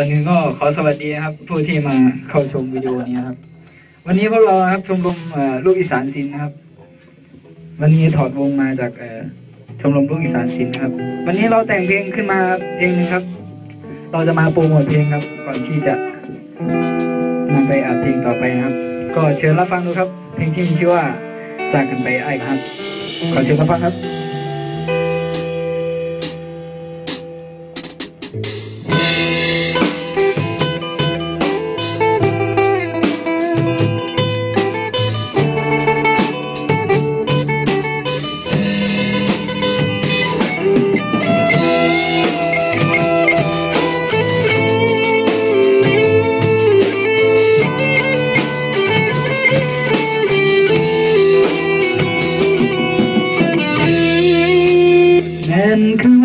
ก่อนอื่นก็ขอสวัสดีนะครับ ผู้ที่มาเข้าชมวิดีโอนี้ครับ วันนี้พวกเราครับชมรมลูกอีสานศิลป์นะครับ วันนี้ถอดวงมาจากชมรมลูกอีสานศิลป์นะครับ วันนี้เราแต่งเพลงขึ้นมาเพลงหนึงครับ เราจะมาโปรโมทเพลงครับ ก่อนที่จะนำไปอัดเพลงต่อไปนะครับ ก็เชิญรับฟังดูครับ เพลงที่มีชื่อว่าจากกันไปไอ้ครับ ขอเชิญรับฟังครับ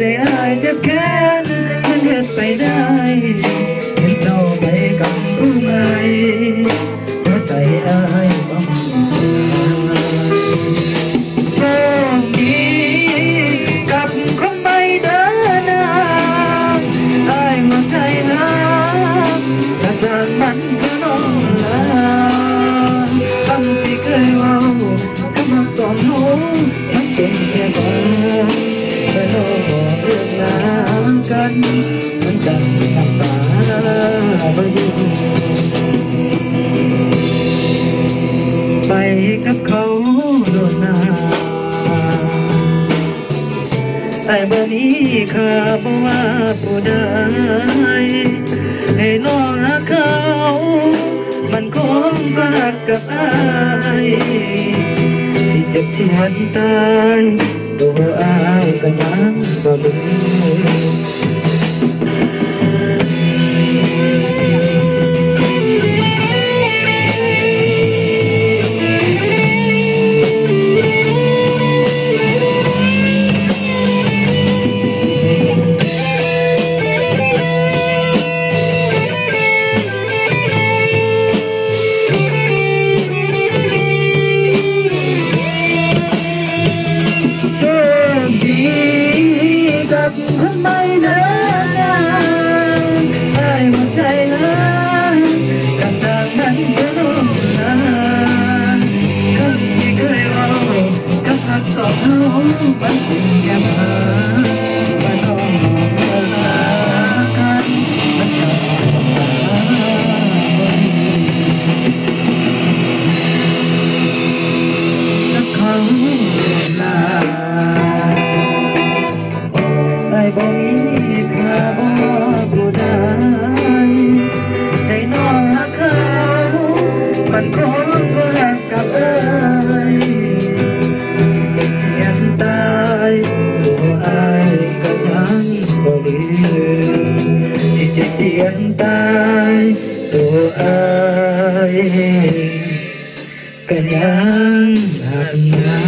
น ไอ้บ่มีค่าบ่ว่าผู้ใดให้น้องเขา มันคงรักกับอายที่เจ็บที่หันตายตัวอ้ายก็ยังบ่ลืม เขามันเป็นแค่มาว่าน้องเลิกลากันมันกครั้งลาไอ้บ่มีค่าบ่ผู้ใดให้น้องรัก hiện tại của ai? Kanyang hạt